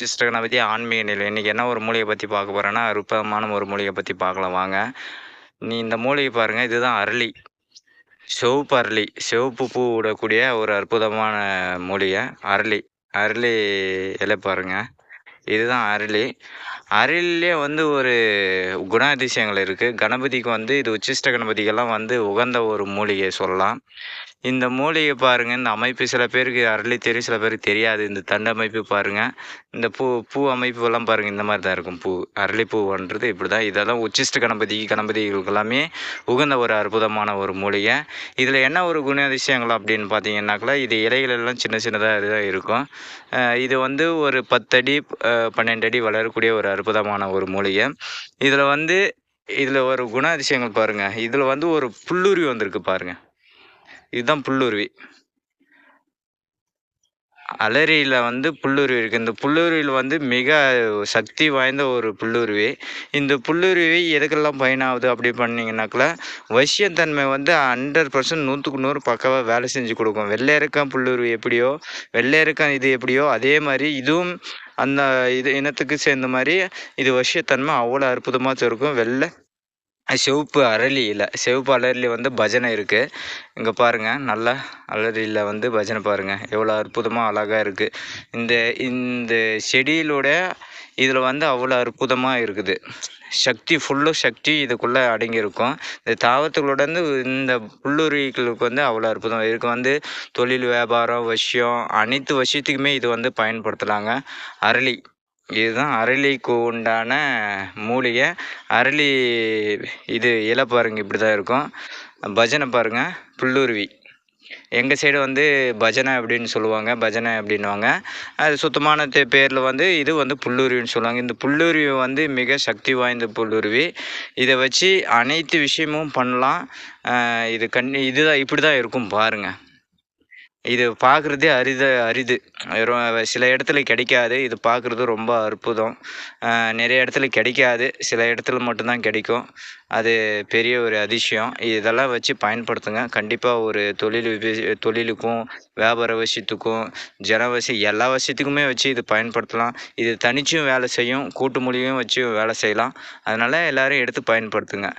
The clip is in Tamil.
சிஸ்டர்களை பற்றி ஆன்மீக நிலை. இன்றைக்கி என்ன ஒரு மூலிகை பற்றி பார்க்க போகிறேன்னா அற்புதமான ஒரு மூலிகை பற்றி பார்க்கலாம். வாங்க. நீ இந்த மூலிகை பாருங்கள் இதுதான் அரளி. சிவப்பு அரளி. சிவப்பு பூ விடக்கூடிய ஒரு அற்புதமான மூலிகை. அரளி. அரளி இலை பாருங்கள் இதுதான் அரளி. அரளிலே வந்து ஒரு குணாதிசயங்கள் இருக்குது கணபதிக்கு வந்து இது உச்சிஷ்ட கணபதிக்கெல்லாம் வந்து உகந்த ஒரு மூலிகை சொல்லலாம். இந்த மூலிகை பாருங்க இந்த அமைப்பு சில பேருக்கு அரளி தெரியும் சில பேருக்கு தெரியாது. இந்த தண்டு அமைப்பு பாருங்க இந்த பூ பூ அமைப்புலாம் பாருங்க இந்த மாதிரி தான் இருக்கும். பூ அரளிப்பூன்றது இப்படி தான் இதெல்லாம் உச்சிஷ்ட கணபதி கணபதிகளுக்கு எல்லாமே உகந்த ஒரு அற்புதமான ஒரு மூலிகை. இதில் என்ன ஒரு குண அதிசயங்கள் அப்படின்னு பார்த்தீங்கன்னாக்கா இது இலைகள் எல்லாம் சின்ன சின்னதாக தான் இருக்கும். இது வந்து ஒரு பத்தடி பன்னெண்டு அடி வளரக்கூடிய ஒரு அற்புதமான ஒரு மூலிகை. இதில் வந்து இதில் ஒரு குண அதிசயங்கள் பாருங்கள் இதில் வந்து ஒரு புல்லுரி வந்திருக்கு பாருங்கள் இதுதான் புல்லுருவி. அலரியில் வந்து புல்லுருவி இருக்குது இந்த புல்லுருவியில் வந்து மிக சக்தி வாய்ந்த ஒரு புல்லுருவி. இந்த புல்லுருவி எதுக்கெல்லாம் பயனாகுது அப்படி பண்ணிங்கனாக்கில் வசியத்தன்மை வந்து ஹண்ட்ரட் பர்சன்ட் நூற்றுக்கு நூறு பக்கவாக வேலை செஞ்சு கொடுக்கும். வெள்ளையருக்கம் புல்லுருவி எப்படியோ வெள்ளையருக்கம் இது எப்படியோ அதே மாதிரி இதுவும் அந்த இது இனத்துக்கு சேர்ந்த மாதிரி இது வசியத்தன்மை அவ்வளோ அற்புதமாக இருக்கும் வெள்ளை சிவப்பு அரளி இல்லை. சிவப்பு அரளி வந்து பஜனை இருக்குது இங்கே பாருங்கள் நல்லா அரளியில் வந்து பஜனை பாருங்கள் எவ்வளோ அற்புதமாக அழகாக இருக்குது இந்த இந்த செடியிலோட இதில் வந்து அவ்வளோ அற்புதமாக இருக்குது. சக்தி ஃபுல்லு சக்தி இதுக்குள்ளே அடங்கியிருக்கும். இந்த தாவரத்துகளோட வந்து இந்த புல்லுருவிகளுக்கு வந்து அவ்வளோ அற்புதம். இதுக்கு வந்து தொழில் வியாபாரம் வசியம் அனைத்து வசியத்துக்குமே இது வந்து பயன்படுத்தலாங்க அரளி. இதுதான் அரளிக்கு உண்டான மூலிகை. அரளி இது இலை பாருங்க இப்படி தான் இருக்கும். பஜனை பாருங்க புல்லுருவி. எங்கள் சைடு வந்து பஜனை அப்படின்னு சொல்லுவாங்க பஜனை அப்படின்னுவாங்க. அது சுத்தமான பேரில் வந்து இது வந்து புல்லுருவின்னு சொல்லுவாங்க. இந்த புல்லுருவி வந்து மிக சக்தி வாய்ந்த புல்லுருவி. இதை வச்சு அனைத்து விஷயமும் பண்ணலாம். இது கண் இதுதான் இப்படி தான் இருக்கும் பாருங்கள் இது பார்க்குறதே அரிது அரிது. சில இடத்துல கிடைக்காது. இது பார்க்குறது ரொம்ப அற்புதம். நிறைய இடத்துல கிடைக்காது. சில இடத்துல மட்டும்தான் கிடைக்கும். அது பெரிய ஒரு அதிசயம். இதெல்லாம் வச்சு பயன்படுத்துங்க. கண்டிப்பாக ஒரு தொழில் தொழிலுக்கும் வியாபார விஷயத்துக்கும் ஜனவசி எல்லா விஷயத்துக்குமே வச்சு இது பயன்படுத்தலாம். இது தனிச்சும் வேலை செய்யும். கூட்டு மொழியும் வச்சு வேலை செய்யலாம். அதனால் எல்லோரும் எடுத்து பயன்படுத்துங்க.